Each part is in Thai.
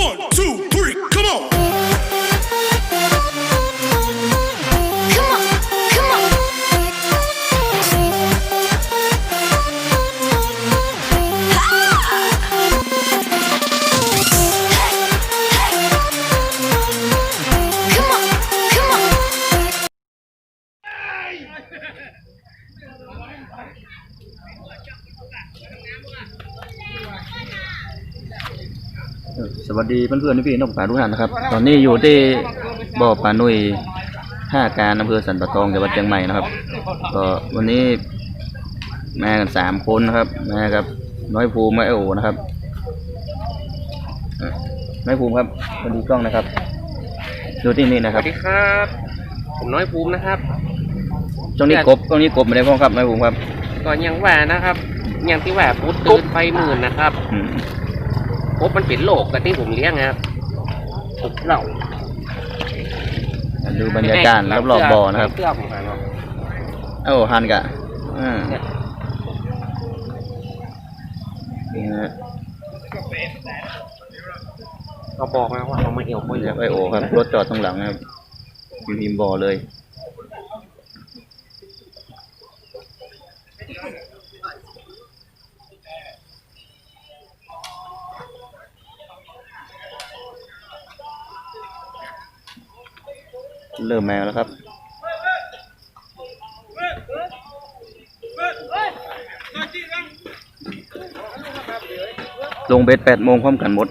One, two, วัสดีเพื่อนๆพี่ๆน้องป่าทุกท่านนะครับ ตอนนี้อยู่ที่บ่อปลาหนุยท่าการอำเภอสันปะตองจังหวัดเชียงใหม่นะครับ ก็วันนี้มากันสามคนนะครับมากับน้อยภูมิกับไอโอนะครับอะน้อยภูมิครับสวัสดีกล้องนะครับดูที่นี่นะสครัวับสดีครับ ผมน้อยภูมินะครับตรงนี้กบตรงนี้กบไม่ได้พ้องครับน้อยภูมิครับก็ยังว่านะครับยังที่ว่าพูดตื่นไฟหมื่นนะครับอืม พบมันเป็นโรคกับที่ผมเลี้ยงนะครับตกเหล่าดูบรรยากาศรอบๆบ่อนะครับเสื้อผมหาเนาะเอ้าฮันกะอ่านี่ฮะเขาบอกนะว่าเขามาเอวเขานี่เยครับอะไอโอครับรถจอดตรงหลังนะครับอยู่ริมบ่อเลย เริ่มแมวแล้วครับ ลงเบ็ดแปดโมงพร้อมกันหมด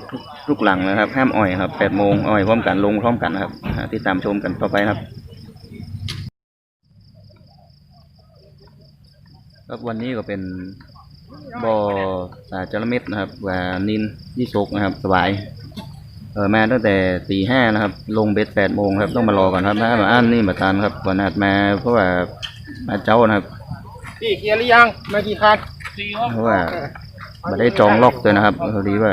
ทุกหลังนะครับ ห้ามอ่อยครับแปดโมงอ่อยพร้อมกันลงพร้อมกันครับอ่ติดตามชมกันต่อไปครับ ครับวันนี้ก็เป็นบ่อสาจระเม็ดนะครับว่านินยี่สกนะครับ สบาย เออมาตั้งแต่ตีห้านะครับ ลงเบ็ดแปดโมงครับต้องมารอก่อนครับถ้ามาอ่านนี่มาทานครับก่อนอาจมาเพราะว่ามาเจ้านะครับพี่เคลียร์หรือยังมากี่คันเพราะว่าไม่ได้จองล็อกเลยนะครับพอดีว่า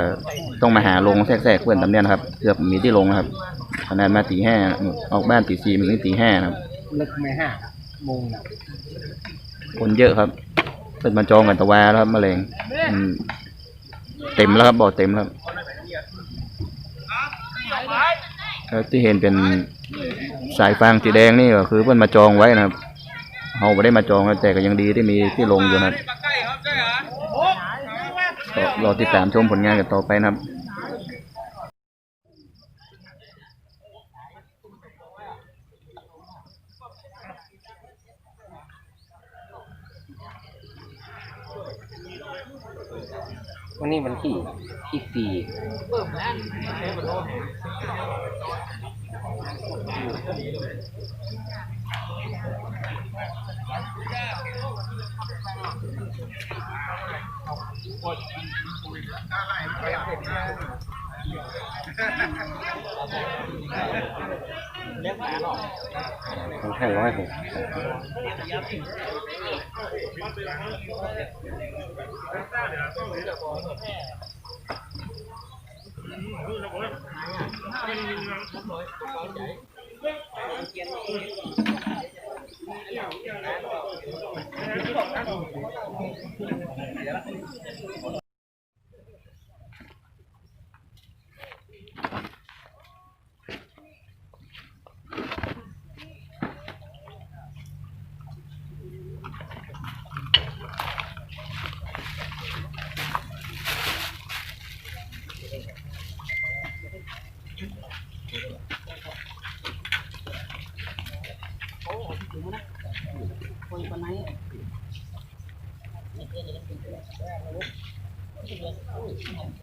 ต้องมาหาลงแทรกๆเพื่อนตำเนียนะครับเกือบมีที่ลงนะครับขนาดมาตีห้าออกบ้านตีสี่มันถึงตีห้านะครับลึกไม่ห้าโมงนะคนเยอะครับเป็นมาจองกันตะวาแล้วครับมะเร็งอืมเต็มแล้วครับบ่อเต็มแล้วครับแล้ว ที่เห็นเป็นสายฟางสีแดงนี่ก็คือเพื่อนมาจองไว้นะครับเขาไม่ได้มาจองนะแต่ก็ยังดีที่มีที่ลงอยู่นะครับก็รอติดตามชมผลงานกันต่อไปนะครับ วันนี้มันที่ที่สี่ แค่ร้อยหก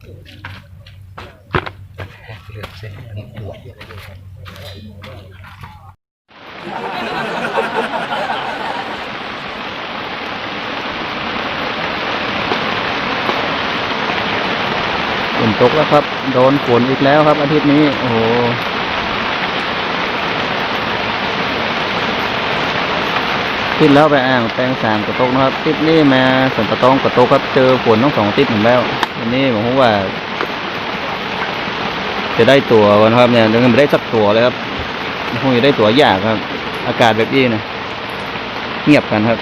ฝนตกแล้วครับ โดนฝนอีกแล้วครับ อาทิตย์นี้ โอ้โห ทิศแล้วไปอ่างแปลงสามกระตกนะครับทิศนี้มาสันปะตองกระตกครับเจอฝนทั้งสองทิศผมแล้ววันนี้ผมว่า จะได้ตัววันครับเนี่ยยังไม่ได้สักตัวเลยครับคงจะได้ตัวยากครับ อากาศแบบนี้นะเงียบกันครับ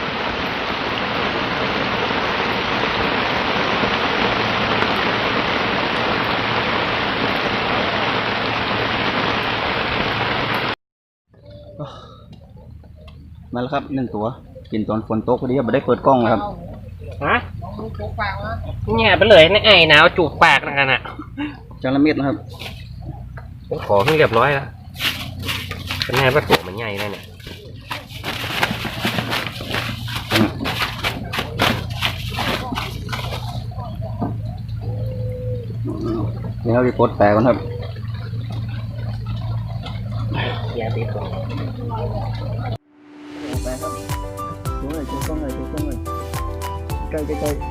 มาแล้วครับหนึ่งตัว กินตอนฝนตกพอดีครับไม่ได้เปิดกล้องนะครับ ฮะเนี่ยไปเลยนะไอ้หนาวจูบปากนะกันอะจาระเม็ดนะครับผมขอให้เรียบร้อยแล้วเป็นไงว่าตัวมันใหญ่เลยเนี่ยเดี๋ยวเราไปกดแปลก่อนครับ ใกล้ใกล้ใกล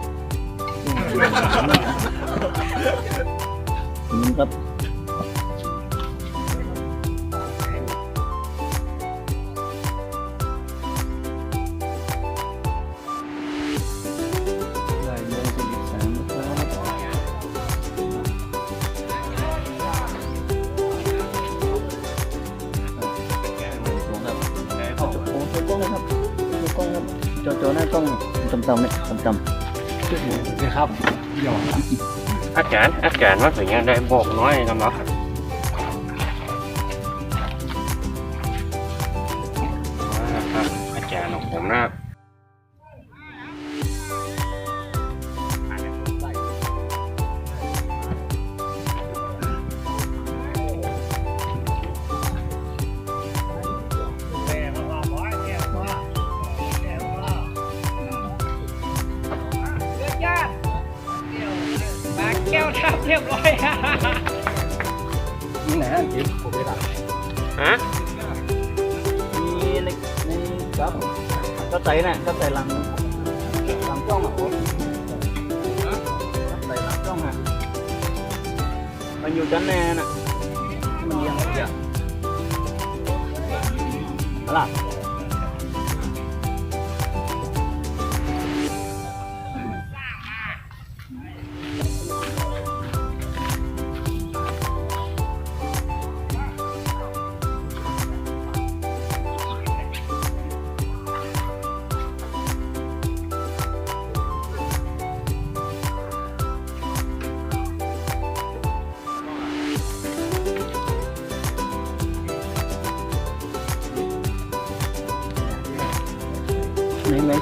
้ นี่ครับได้เลยเป็นอีกสามนะมั้ง ฮะมีในในครับก็ใส่น่ะก็ใส่หลังหลังกล้อง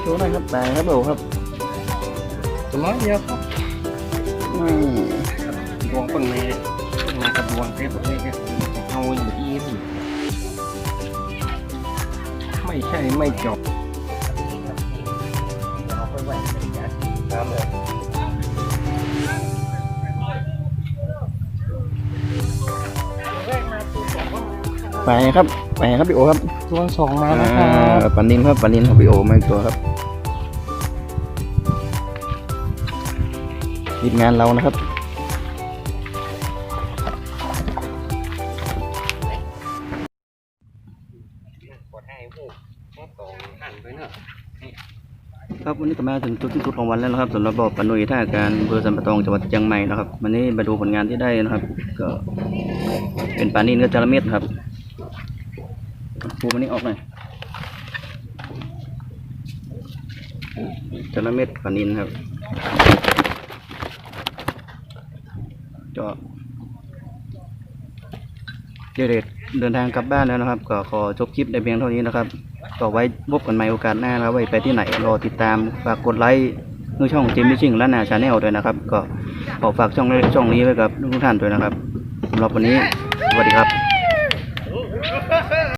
ชว์หน่อยครับแต่ครับโบครับตัวน้อยเดียวครับอืมดวงคนเมย์มากับดวงเทพเทพเอาอยู่ที่นี่ไม่ใช่ไม่จบเอาไปไว้ในแก๊สน้ำเลยไปครับไปครับพี่โอครับตัวสองมาอ่แล้วครับาปลานินครับปลานินของพี่โอมาอีกตัวครับ ทีมงานเรานะครับ ครับวันนี้ก็มาถึงจุดที่สุดของวันแล้วนะครับสำหรับบ่อปนุยท่าการอำเภอสันปะตองจังหวัดเชียงใหม่นะครับวันนี้มาดูผลงานที่ได้นะครับ ก็เป็นปลานินกับจระเม็ดครับปูมันนี้ออกหน่อยจระเม็ดปลานินครับ ก็เจเดเดินทางกลับบ้านแล้วนะครับ ก็ขอจบคลิปในเพียงเท่านี้นะครับก็ไว้พบกันใหม่โอกาสหน้านะครับไว้ไปที่ไหนรอติดตามฝากกดไลค์ในช่องจิมมี่ชิงและนาชาแนลด้วยนะครับ ก็ขอฝากช่องช่องนี้ไว้กับทุกท่านด้วยนะครับสำหรับวันนี้สวัสดีครับ